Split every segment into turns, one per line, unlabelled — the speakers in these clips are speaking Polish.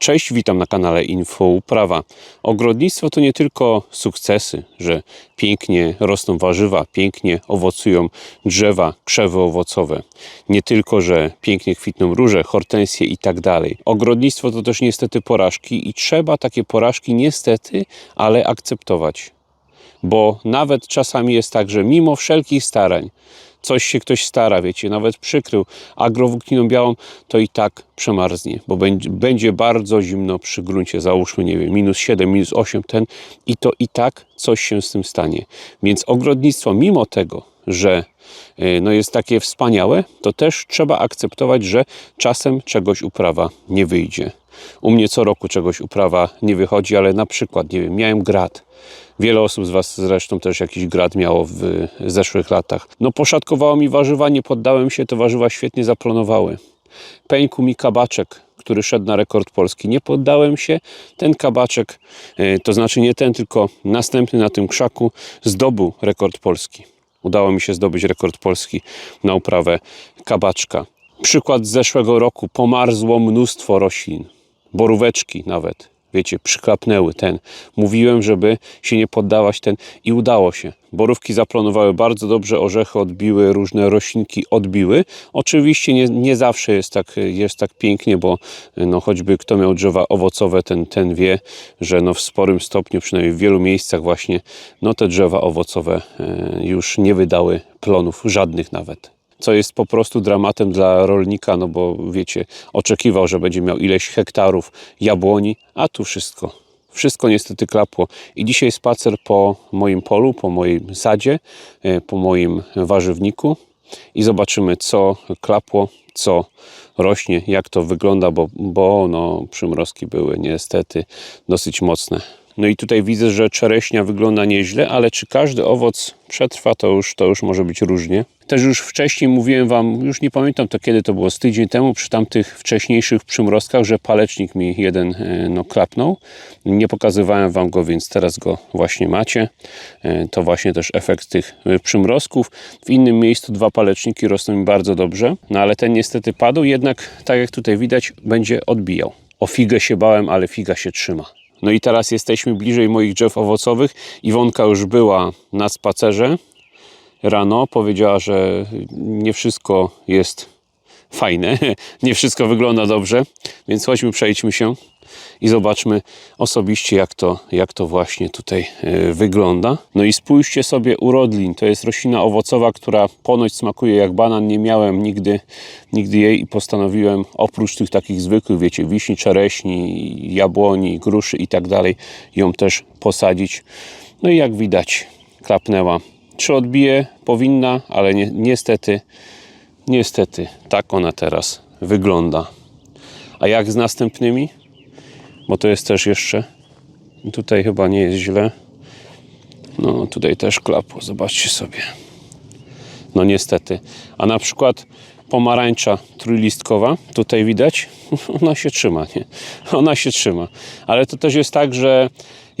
Cześć, witam na kanale Info Uprawa. Ogrodnictwo to nie tylko sukcesy, że pięknie rosną warzywa, pięknie owocują drzewa, krzewy owocowe. Nie tylko, że pięknie kwitną róże, hortensje i tak dalej. Ogrodnictwo to też niestety porażki i trzeba takie porażki niestety, ale akceptować. Bo nawet czasami jest tak, że mimo wszelkich starań, coś się ktoś stara, wiecie, nawet przykrył agrowłókniną białą, to i tak przemarznie, bo będzie, będzie bardzo zimno przy gruncie, załóżmy, nie wiem, minus 7, minus 8 ten i to i tak coś się z tym stanie. Więc ogrodnictwo, mimo tego, że y, no jest takie wspaniałe, to też trzeba akceptować, że czasem czegoś uprawa nie wyjdzie. U mnie co roku czegoś uprawa nie wychodzi, ale na przykład, nie wiem, miałem grad. Wiele osób z Was zresztą też jakiś grad miało w zeszłych latach. No poszatkowało mi warzywa, nie poddałem się, te warzywa świetnie zaplonowały. Pękł mi kabaczek, który szedł na rekord polski. Nie poddałem się, ten kabaczek, e, to znaczy nie ten, tylko następny na tym krzaku, zdobył rekord polski. Udało mi się zdobyć rekord polski na uprawę kabaczka. Przykład z zeszłego roku. Pomarzło mnóstwo roślin, boróweczki nawet. Wiecie, przyklapnęły ten. Mówiłem, żeby się nie poddawać ten i udało się. Borówki zaplanowały bardzo dobrze, orzechy odbiły, różne roślinki odbiły. Oczywiście nie, nie zawsze jest tak, jest tak pięknie, bo no, choćby kto miał drzewa owocowe, ten, ten wie, że no, w sporym stopniu, przynajmniej w wielu miejscach właśnie, no, te drzewa owocowe e, już nie wydały plonów, żadnych nawet co jest po prostu dramatem dla rolnika, no bo wiecie, oczekiwał, że będzie miał ileś hektarów jabłoni, a tu wszystko. Wszystko niestety klapło. I dzisiaj spacer po moim polu, po moim sadzie, e, po moim warzywniku i zobaczymy, co klapło, co rośnie, jak to wygląda, bo, bo no, przymrozki były niestety dosyć mocne. No i tutaj widzę, że czereśnia wygląda nieźle, ale czy każdy owoc przetrwa, to już, to już może być różnie. Też już wcześniej mówiłem Wam, już nie pamiętam to kiedy to było, z tydzień temu przy tamtych wcześniejszych przymrozkach, że palecznik mi jeden e, no, klapnął. Nie pokazywałem Wam go, więc teraz go właśnie macie. E, To właśnie też efekt tych e, przymrozków. W innym miejscu dwa paleczniki rosną mi bardzo dobrze, no ale ten niestety padł, jednak tak jak tutaj widać, będzie odbijał. O figę się bałem, ale figa się trzyma. No i teraz jesteśmy bliżej moich drzew owocowych. Iwonka już była na spacerze rano. Powiedziała, że nie wszystko jest fajne, nie wszystko wygląda dobrze, więc chodźmy, przejdźmy się i zobaczmy osobiście, jak to, jak to właśnie tutaj e, wygląda. No i spójrzcie sobie urodlin. To jest roślina owocowa, która ponoć smakuje jak banan. Nie miałem nigdy, nigdy jej i postanowiłem oprócz tych takich zwykłych, wiecie, wiśni, czereśni, jabłoni, gruszy i tak dalej, ją też posadzić. No i jak widać, klapnęła. Czy odbije? Powinna, ale ni niestety, niestety, tak ona teraz wygląda. A jak z następnymi? Bo to jest też jeszcze tutaj chyba nie jest źle. No tutaj też klapło, zobaczcie sobie. No niestety. A na przykład pomarańcza trójlistkowa tutaj widać? Ona się trzyma, nie? ona się trzyma. Ale to też jest tak, że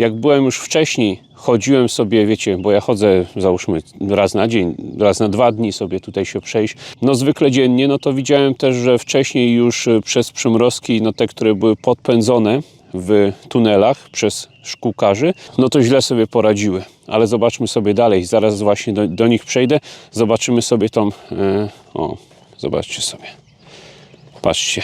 jak byłem już wcześniej chodziłem sobie, wiecie, bo ja chodzę załóżmy raz na dzień, raz na dwa dni sobie tutaj się przejść, no zwykle dziennie, no to widziałem też, że wcześniej już y, przez przymrozki, no te, które były podpędzone w tunelach przez szkółkarzy, no to źle sobie poradziły. Ale zobaczmy sobie dalej, zaraz właśnie do, do nich przejdę, zobaczymy sobie tą, e, o, zobaczcie sobie, patrzcie,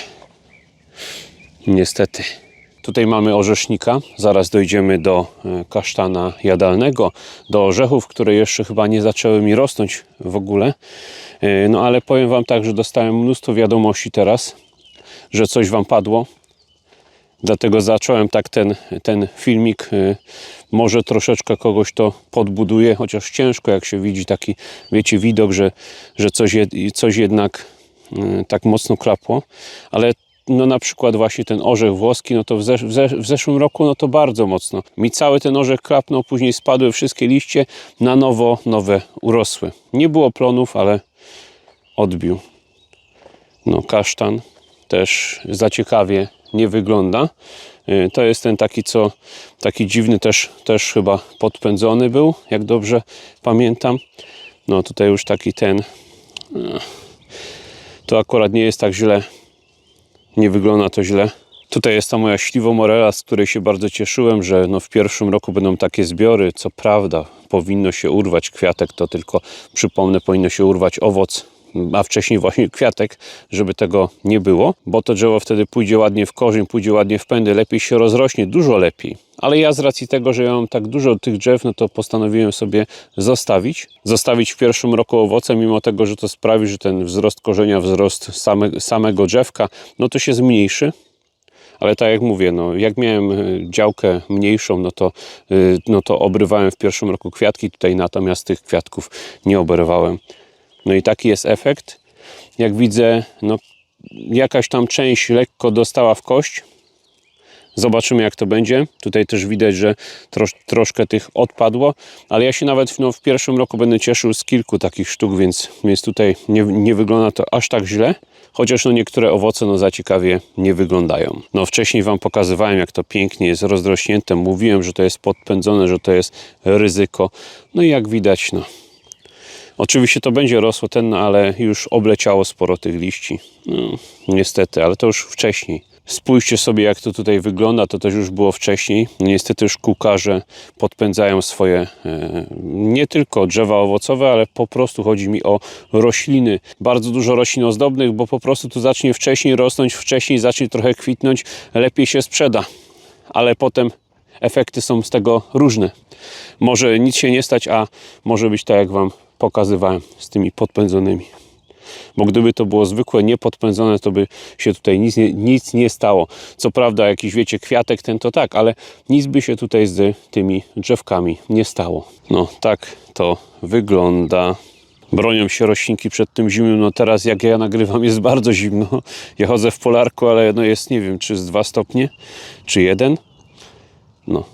niestety. Tutaj mamy orzesznika, zaraz dojdziemy do e, kasztana jadalnego, do orzechów, które jeszcze chyba nie zaczęły mi rosnąć w ogóle. E, No ale powiem Wam tak, że dostałem mnóstwo wiadomości teraz, że coś Wam padło. Dlatego zacząłem tak ten, ten filmik. e, Może troszeczkę kogoś to podbuduje, chociaż ciężko jak się widzi taki, wiecie, widok, że, że coś, coś jednak tak mocno klapło. Ale no na przykład właśnie ten orzech włoski, no to w, zesz w, zesz w zeszłym roku no to bardzo mocno. Mi cały ten orzech klapnął, później spadły wszystkie liście, na nowo nowe urosły. Nie było plonów, ale odbił. No kasztan też za ciekawie nie wygląda. Y, To jest ten taki, co taki dziwny też, też chyba podpędzony był, jak dobrze pamiętam. No tutaj już taki ten. y, To akurat nie jest tak źle nie wygląda to źle. Tutaj jest ta moja śliwomorela, z której się bardzo cieszyłem, że no w pierwszym roku będą takie zbiory. Co prawda, powinno się urwać kwiatek, to tylko przypomnę, powinno się urwać owoc, a wcześniej właśnie kwiatek, żeby tego nie było, bo to drzewo wtedy pójdzie ładnie w korzeń, pójdzie ładnie w pędy, lepiej się rozrośnie, dużo lepiej. Ale ja z racji tego, że ja mam tak dużo tych drzew, no to postanowiłem sobie zostawić. Zostawić w pierwszym roku owoce, mimo tego, że to sprawi, że ten wzrost korzenia, wzrost same, samego drzewka, no to się zmniejszy. Ale tak jak mówię, no, jak miałem y, działkę mniejszą, no to, y, no to obrywałem w pierwszym roku kwiatki, tutaj natomiast tych kwiatków nie oberwałem. No i taki jest efekt. Jak widzę, no, jakaś tam część lekko dostała w kość. Zobaczymy, jak to będzie. Tutaj też widać, że trosz, troszkę tych odpadło, ale ja się nawet no, w pierwszym roku będę cieszył z kilku takich sztuk, więc, więc tutaj nie, nie wygląda to aż tak źle. Chociaż no, niektóre owoce no, za ciekawie nie wyglądają. No, wcześniej Wam pokazywałem, jak to pięknie jest rozrośnięte. Mówiłem, że to jest podpędzone, że to jest ryzyko. No i jak widać, no, Oczywiście to będzie rosło ten, ale już obleciało sporo tych liści. No, niestety, ale to już wcześniej. Spójrzcie sobie, jak to tutaj wygląda, to też już było wcześniej. Niestety już kukarze podpędzają swoje e, nie tylko drzewa owocowe, ale po prostu chodzi mi o rośliny. Bardzo dużo roślin ozdobnych, bo po prostu tu zacznie wcześniej rosnąć, wcześniej zacznie trochę kwitnąć, lepiej się sprzeda. Ale potem efekty są z tego różne. Może nic się nie stać, a może być tak, jak Wam pokazywałem z tymi podpędzonymi. Bo gdyby to było zwykłe, niepodpędzone, to by się tutaj nic nie, nic nie stało. Co prawda, jakiś wiecie, kwiatek ten to tak, ale nic by się tutaj z tymi drzewkami nie stało. No, tak to wygląda. Bronią się roślinki przed tym zimnym. No teraz jak ja nagrywam jest bardzo zimno. Ja chodzę w polarku, ale no jest nie wiem, czy z 2 stopnie, czy jeden. No,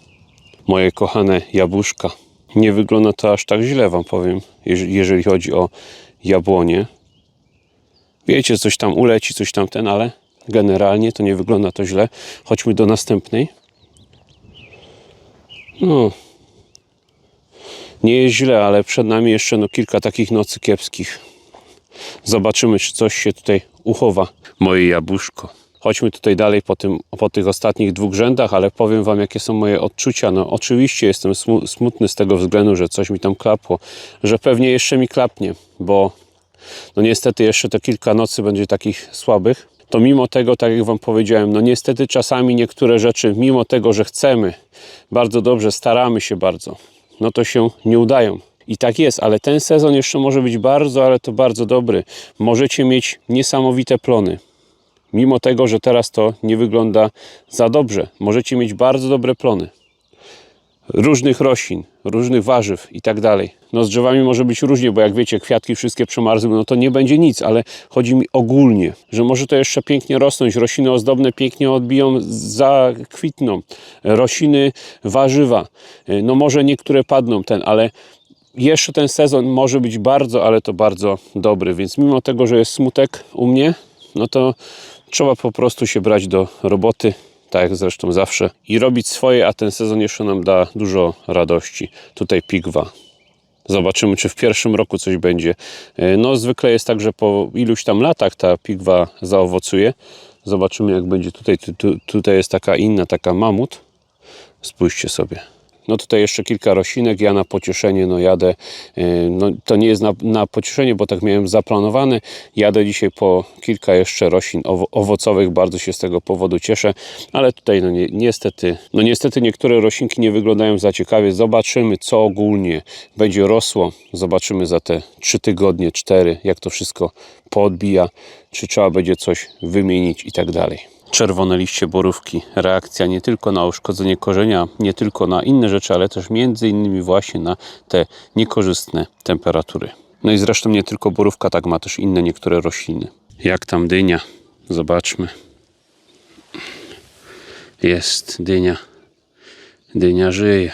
moje kochane jabłuszka. Nie wygląda to aż tak źle, Wam powiem, jeżeli chodzi o jabłonie. Wiecie, coś tam uleci, coś tam ten, ale generalnie to nie wygląda to źle. Chodźmy do następnej. No, nie jest źle, ale przed nami jeszcze no, kilka takich nocy kiepskich. Zobaczymy, czy coś się tutaj uchowa. Moje jabłuszko. Chodźmy tutaj dalej po, tym, po tych ostatnich dwóch rzędach, ale powiem Wam, jakie są moje odczucia. No, oczywiście jestem smutny z tego względu, że coś mi tam klapło, że pewnie jeszcze mi klapnie, bo no niestety jeszcze te kilka nocy będzie takich słabych. To mimo tego, tak jak Wam powiedziałem, no niestety czasami niektóre rzeczy, mimo tego, że chcemy bardzo dobrze, staramy się bardzo, no to się nie udają. I tak jest, ale ten sezon jeszcze może być bardzo, ale to bardzo dobry. Możecie mieć niesamowite plony mimo tego, że teraz to nie wygląda za dobrze. Możecie mieć bardzo dobre plony różnych roślin, różnych warzyw i tak dalej. No z drzewami może być różnie, bo jak wiecie, kwiatki wszystkie przemarzły, no to nie będzie nic, ale chodzi mi ogólnie, że może to jeszcze pięknie rosnąć, rośliny ozdobne pięknie odbiją, zakwitną, rośliny, warzywa, no może niektóre padną ten, ale jeszcze ten sezon może być bardzo, ale to bardzo dobry, więc mimo tego, że jest smutek u mnie, no to Trzeba po prostu się brać do roboty, tak jak zresztą zawsze, i robić swoje, a ten sezon jeszcze nam da dużo radości. Tutaj pigwa. Zobaczymy, czy w pierwszym roku coś będzie. E, no, zwykle jest tak, że po iluś tam latach ta pigwa zaowocuje. Zobaczymy, jak będzie tutaj. Tu, tutaj jest taka inna, taka mamut. Spójrzcie sobie. No tutaj jeszcze kilka roślinek, ja na pocieszenie no jadę, e, no to nie jest na, na pocieszenie, bo tak miałem zaplanowane, jadę dzisiaj po kilka jeszcze roślin owocowych, bardzo się z tego powodu cieszę, ale tutaj no ni niestety, no niestety niektóre roślinki nie wyglądają za ciekawie, zobaczymy co ogólnie będzie rosło, zobaczymy za te 3 tygodnie, 4, jak to wszystko poodbija, czy trzeba będzie coś wymienić i tak dalej czerwone liście borówki. Reakcja nie tylko na uszkodzenie korzenia, nie tylko na inne rzeczy, ale też między innymi właśnie na te niekorzystne temperatury. No i zresztą nie tylko borówka, tak ma też inne niektóre rośliny. Jak tam dynia? Zobaczmy. Jest dynia. Dynia żyje.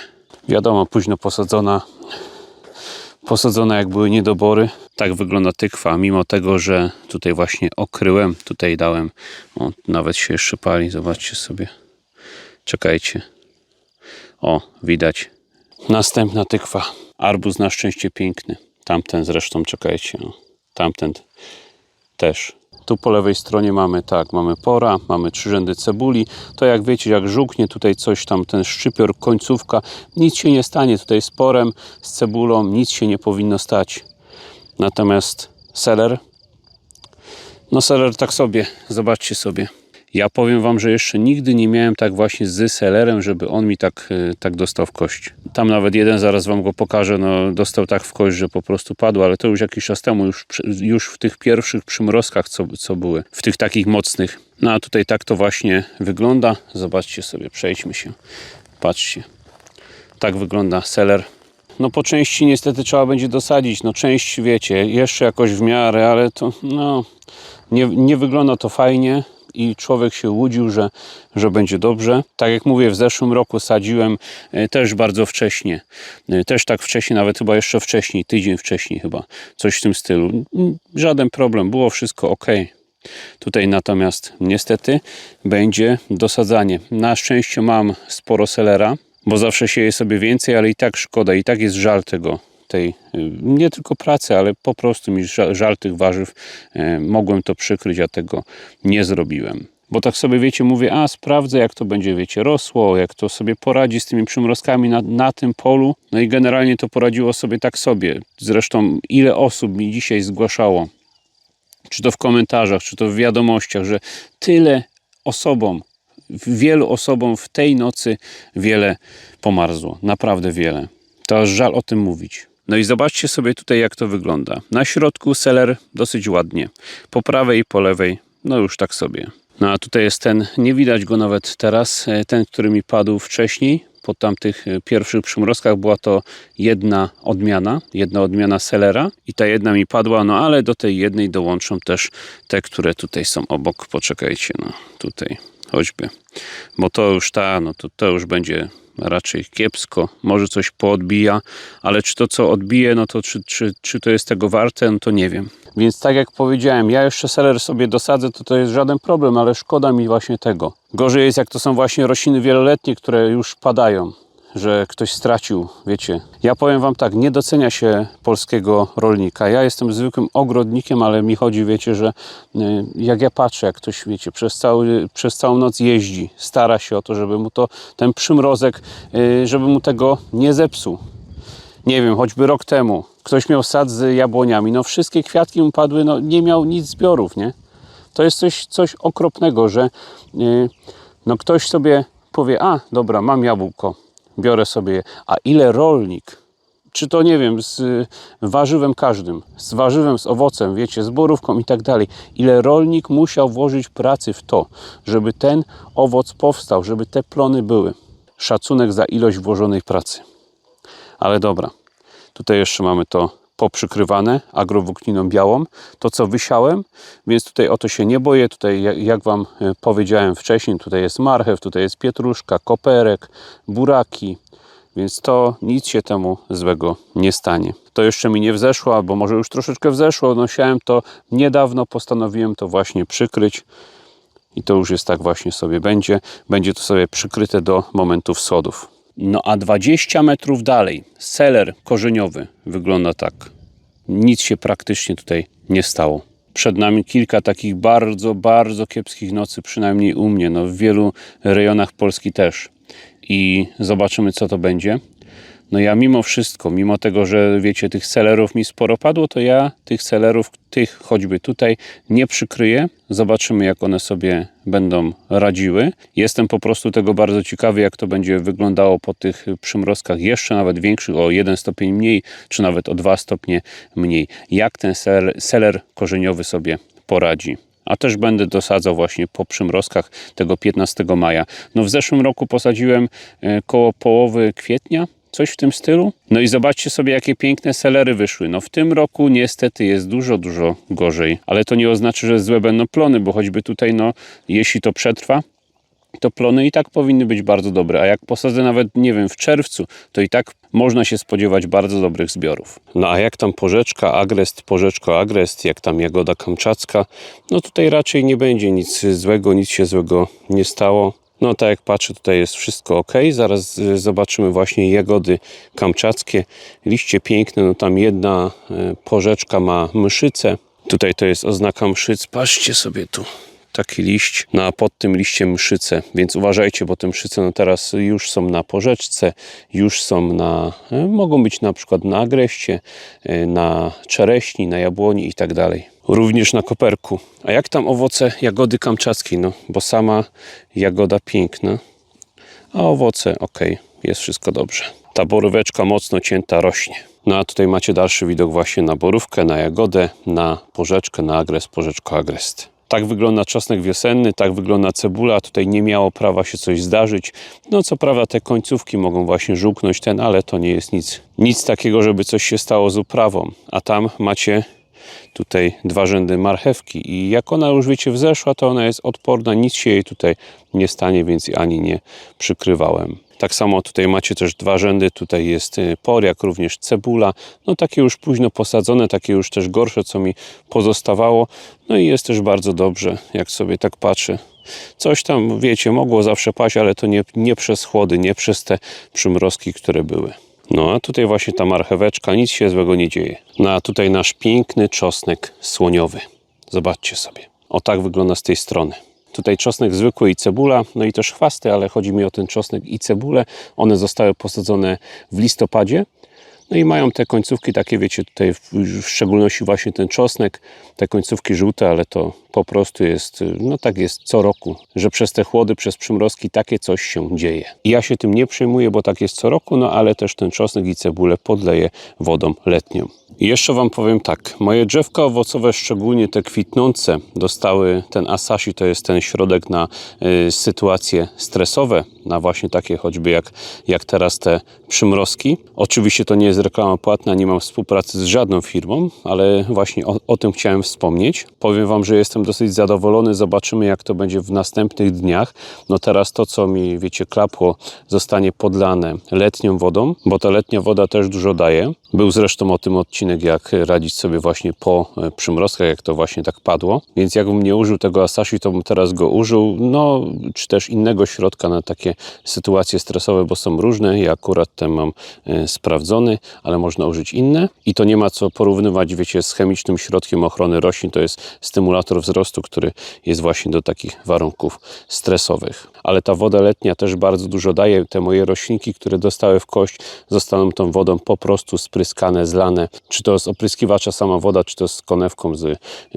Wiadomo, późno posadzona. Posadzona jak były niedobory, tak wygląda tykwa, mimo tego, że tutaj właśnie okryłem, tutaj dałem, o, nawet się jeszcze pali, zobaczcie sobie. Czekajcie. O, widać. Następna tykwa. Arbuz na szczęście piękny. Tamten zresztą, czekajcie. O, tamten też. Tu po lewej stronie mamy tak, mamy pora, mamy trzy rzędy cebuli. To jak wiecie, jak żółknie tutaj coś tam, ten szczypior, końcówka, nic się nie stanie tutaj z porem, z cebulą, nic się nie powinno stać. Natomiast seler, no seler tak sobie, zobaczcie sobie. Ja powiem Wam, że jeszcze nigdy nie miałem tak właśnie z selerem, żeby on mi tak, y, tak dostał w kość. Tam nawet jeden, zaraz Wam go pokażę, no dostał tak w kość, że po prostu padł, ale to już jakiś czas temu, już, już w tych pierwszych przymrozkach, co, co były, w tych takich mocnych. No a tutaj tak to właśnie wygląda. Zobaczcie sobie, przejdźmy się. Patrzcie. Tak wygląda seler. No po części niestety trzeba będzie dosadzić. No część wiecie, jeszcze jakoś w miarę, ale to no nie, nie wygląda to fajnie i człowiek się łudził, że, że będzie dobrze. Tak jak mówię, w zeszłym roku sadziłem e, też bardzo wcześnie. E, Też tak wcześnie, nawet chyba jeszcze wcześniej, tydzień wcześniej chyba. Coś w tym stylu. Mm, Żaden problem, było wszystko ok. Tutaj natomiast niestety będzie dosadzanie. Na szczęście mam sporo selera, bo zawsze sieję sobie więcej, ale i tak szkoda, i tak jest żal tego, tej, y, nie tylko pracy, ale po prostu mi żal, żal tych warzyw. E, Mogłem to przykryć, a tego nie zrobiłem. Bo tak sobie wiecie, mówię, a sprawdzę jak to będzie, wiecie, rosło, jak to sobie poradzi z tymi przymrozkami na, na tym polu. No i generalnie to poradziło sobie tak sobie. Zresztą ile osób mi dzisiaj zgłaszało, czy to w komentarzach, czy to w wiadomościach, że tyle osobom, wielu osobom w tej nocy wiele pomarzło. Naprawdę wiele. To aż żal o tym mówić. No i zobaczcie sobie tutaj, jak to wygląda. Na środku seler dosyć ładnie. Po prawej i po lewej, no już tak sobie. No a tutaj jest ten, nie widać go nawet teraz, e, ten, który mi padł wcześniej. Po tamtych e, pierwszych przymrozkach była to jedna odmiana, jedna odmiana selera i ta jedna mi padła, no ale do tej jednej dołączą też te, które tutaj są obok. Poczekajcie, no tutaj choćby, bo to już ta, no to, to już będzie raczej kiepsko, może coś poodbija, ale czy to co odbije, no to czy, czy, czy to jest tego warte, no to nie wiem. Więc tak jak powiedziałem, ja jeszcze seler sobie dosadzę, to to jest żaden problem, ale szkoda mi właśnie tego. Gorzej jest jak to są właśnie rośliny wieloletnie, które już padają, że ktoś stracił, wiecie. Ja powiem wam tak, nie docenia się polskiego rolnika. Ja jestem zwykłym ogrodnikiem, ale mi chodzi, wiecie, że y, jak ja patrzę, jak ktoś, wiecie, przez, cały, przez całą noc jeździ, stara się o to, żeby mu to, ten przymrozek, y, żeby mu tego nie zepsuł. Nie wiem, choćby rok temu ktoś miał sad z jabłoniami, no wszystkie kwiatki mu padły, no nie miał nic zbiorów, nie? To jest coś, coś okropnego, że y, no ktoś sobie powie, a dobra, mam jabłko, biorę sobie je. A ile rolnik, czy to nie wiem, z warzywem każdym, z warzywem, z owocem, wiecie, z borówką i tak dalej, ile rolnik musiał włożyć pracy w to, żeby ten owoc powstał, żeby te plony były. Szacunek za ilość włożonej pracy. Ale dobra, tutaj jeszcze mamy to poprzykrywane agrowłókniną białą, to co wysiałem, więc tutaj o to się nie boję. Tutaj jak, Wam e, powiedziałem wcześniej, tutaj jest marchew, tutaj jest pietruszka, koperek, buraki, więc to nic się temu złego nie stanie. To jeszcze mi nie wzeszło, albo może już troszeczkę wzeszło. No siałem to niedawno, postanowiłem to właśnie przykryć. I to już jest tak właśnie sobie będzie. Będzie to sobie przykryte do momentu wschodów. No a 20 metrów dalej seler korzeniowy wygląda tak. Nic się praktycznie tutaj nie stało. Przed nami kilka takich bardzo, bardzo kiepskich nocy, przynajmniej u mnie, no w wielu rejonach Polski też. I zobaczymy, co to będzie. No ja mimo wszystko, mimo tego, że wiecie, tych selerów mi sporo padło, to ja tych selerów, tych choćby tutaj nie przykryję. Zobaczymy, jak one sobie będą radziły. Jestem po prostu tego bardzo ciekawy, jak to będzie wyglądało po tych przymrozkach jeszcze nawet większych, o 1 stopień mniej, czy nawet o 2 stopnie mniej. Jak ten seler, seler korzeniowy sobie poradzi a też będę dosadzał właśnie po przymrozkach tego 15 maja. No w zeszłym roku posadziłem e, koło połowy kwietnia, coś w tym stylu. No i zobaczcie sobie, jakie piękne selery wyszły. No w tym roku niestety jest dużo, dużo gorzej, ale to nie oznacza, że złe będą plony, bo choćby tutaj, no jeśli to przetrwa, to plony i tak powinny być bardzo dobre. A jak posadzę nawet, nie wiem, w czerwcu, to i tak można się spodziewać bardzo dobrych zbiorów. No a jak tam porzeczka, agrest, porzeczko, agrest, jak tam jagoda kamczacka, no tutaj raczej nie będzie nic złego, nic się złego nie stało. No tak jak patrzę, tutaj jest wszystko ok. Zaraz y, zobaczymy właśnie jagody kamczackie. Liście piękne, no tam jedna y, porzeczka ma myszycę, Tutaj to jest oznaka mszyc. Patrzcie sobie tu. Taki liść, no a pod tym liściem mszyce, więc uważajcie, bo te mszyce no teraz już są na porzeczce, już są na, e, mogą być na przykład na agreście, e, na czereśni, na jabłoni i tak dalej. Również na koperku. A jak tam owoce jagody kamczackiej? No, bo sama jagoda piękna, a owoce ok, jest wszystko dobrze. Ta boróweczka mocno cięta rośnie. No a tutaj macie dalszy widok właśnie na borówkę, na jagodę, na porzeczkę, na agres, porzeczko, agrest. Tak wygląda czosnek wiosenny, tak wygląda cebula. Tutaj nie miało prawa się coś zdarzyć. No co prawda te końcówki mogą właśnie żółknąć ten, ale to nie jest nic, nic takiego, żeby coś się stało z uprawą. A tam macie tutaj dwa rzędy marchewki i jak ona już wiecie wzeszła, to ona jest odporna, nic się jej tutaj nie stanie, więc ani nie przykrywałem. Tak samo tutaj macie też dwa rzędy, tutaj jest y, poriak, również cebula, no takie już późno posadzone, takie już też gorsze, co mi pozostawało, no i jest też bardzo dobrze, jak sobie tak patrzę. Coś tam, wiecie, mogło zawsze paść, ale to nie, nie przez chłody, nie przez te przymrozki, które były. No a tutaj właśnie ta marcheweczka, nic się złego nie dzieje. No a tutaj nasz piękny czosnek słoniowy. Zobaczcie sobie. O tak wygląda z tej strony. Tutaj czosnek zwykły i cebula, no i też chwasty, ale chodzi mi o ten czosnek i cebulę. One zostały posadzone w listopadzie. No i mają te końcówki takie, wiecie, tutaj w, szczególności właśnie ten czosnek, te końcówki żółte, ale to po prostu jest, no tak jest co roku, że przez te chłody, przez przymrozki takie coś się dzieje. I ja się tym nie przejmuję, bo tak jest co roku, no ale też ten czosnek i cebulę podleję wodą letnią. I jeszcze Wam powiem tak, moje drzewka owocowe, szczególnie te kwitnące, dostały ten Asashi, to jest ten środek na y, sytuacje stresowe, na właśnie takie choćby jak, jak teraz te przymrozki. Oczywiście to nie jest reklama płatna, nie mam współpracy z żadną firmą, ale właśnie o, o tym chciałem wspomnieć. Powiem Wam, że jestem dosyć zadowolony, zobaczymy jak to będzie w następnych dniach. No teraz to, co mi, wiecie, klapło, zostanie podlane letnią wodą, bo ta letnia woda też dużo daje. Był zresztą o tym odcinek, jak radzić sobie właśnie po e, przymrozkach, jak to właśnie tak padło. Więc jakbym nie użył tego Asashi, to bym teraz go użył, no czy też innego środka na takie sytuacje stresowe, bo są różne. Ja akurat ten mam e, sprawdzony, ale można użyć inne. I to nie ma co porównywać, wiecie, z chemicznym środkiem ochrony roślin. To jest stymulator wzrostu, który jest właśnie do takich warunków stresowych. Ale ta woda letnia też bardzo dużo daje. Te moje roślinki, które dostały w kość, zostaną tą wodą po prostu spryskane, zlane. Czy to z opryskiwacza sama woda, czy to z konewką z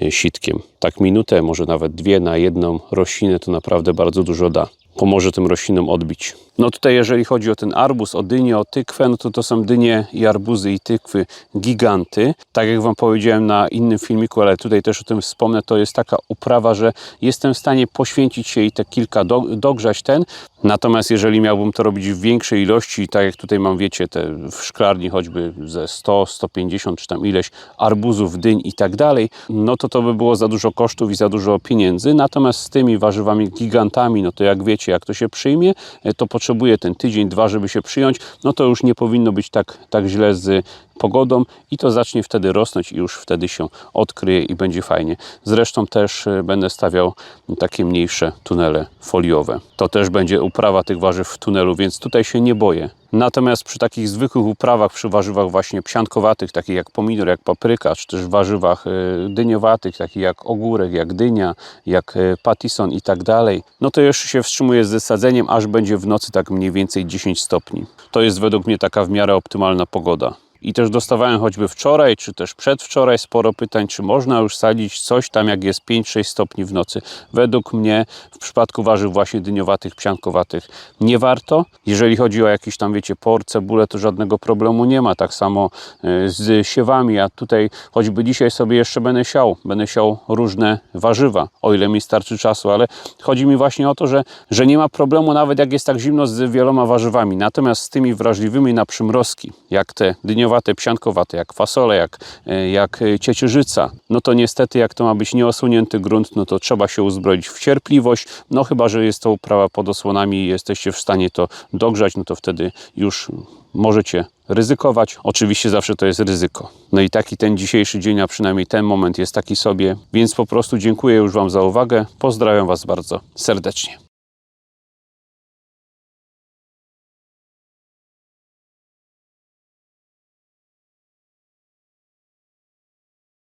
y, sitkiem. Tak minutę, może nawet dwie na jedną roślinę to naprawdę bardzo dużo da pomoże tym roślinom odbić. No tutaj jeżeli chodzi o ten arbuz, o dynię, o tykwę, no to to są dynie i arbuzy i tykwy giganty. Tak jak Wam powiedziałem na innym filmiku, ale tutaj też o tym wspomnę, to jest taka uprawa, że jestem w stanie poświęcić się i te kilka do, dogrzać ten. Natomiast jeżeli miałbym to robić w większej ilości, tak jak tutaj mam, wiecie, te w szklarni choćby ze 100, 150 czy tam ileś arbuzów, dyń i tak dalej, no to to by było za dużo kosztów i za dużo pieniędzy. Natomiast z tymi warzywami gigantami, no to jak wiecie, jak to się przyjmie, to potrzebuje ten tydzień, dwa, żeby się przyjąć, no to już nie powinno być tak, tak źle z pogodą i to zacznie wtedy rosnąć i już wtedy się odkryje i będzie fajnie. Zresztą też y, będę stawiał takie mniejsze tunele foliowe. To też będzie uprawa tych warzyw w tunelu, więc tutaj się nie boję. Natomiast przy takich zwykłych uprawach, przy warzywach właśnie psiankowatych, takich jak pomidor, jak papryka, czy też warzywach y, dyniowatych, takich jak ogórek, jak dynia, jak y, patison i tak dalej, no to jeszcze się wstrzymuje z sadzeniem, aż będzie w nocy tak mniej więcej 10 stopni. To jest według mnie taka w miarę optymalna pogoda. I też dostawałem choćby wczoraj, czy też przedwczoraj sporo pytań, czy można już sadzić coś tam, jak jest 5-6 stopni w nocy. Według mnie w przypadku warzyw właśnie dyniowatych, psiankowatych nie warto. Jeżeli chodzi o jakieś tam, wiecie, por, cebulę, to żadnego problemu nie ma. Tak samo y, z siewami. Ja tutaj choćby dzisiaj sobie jeszcze będę siał. Będę siał różne warzywa, o ile mi starczy czasu, ale chodzi mi właśnie o to, że, że nie ma problemu nawet jak jest tak zimno z wieloma warzywami. Natomiast z tymi wrażliwymi na przymrozki, jak te dyniowe dyniowate, psiankowate, jak fasole, jak, e, jak ciecierzyca, no to niestety jak to ma być nieosłonięty grunt, no to trzeba się uzbroić w cierpliwość, no chyba, że jest to uprawa pod osłonami i jesteście w stanie to dogrzać, no to wtedy już możecie ryzykować. Oczywiście zawsze to jest ryzyko. No i taki ten dzisiejszy dzień, a przynajmniej ten moment jest taki sobie, więc po prostu dziękuję już Wam za uwagę. Pozdrawiam Was bardzo serdecznie.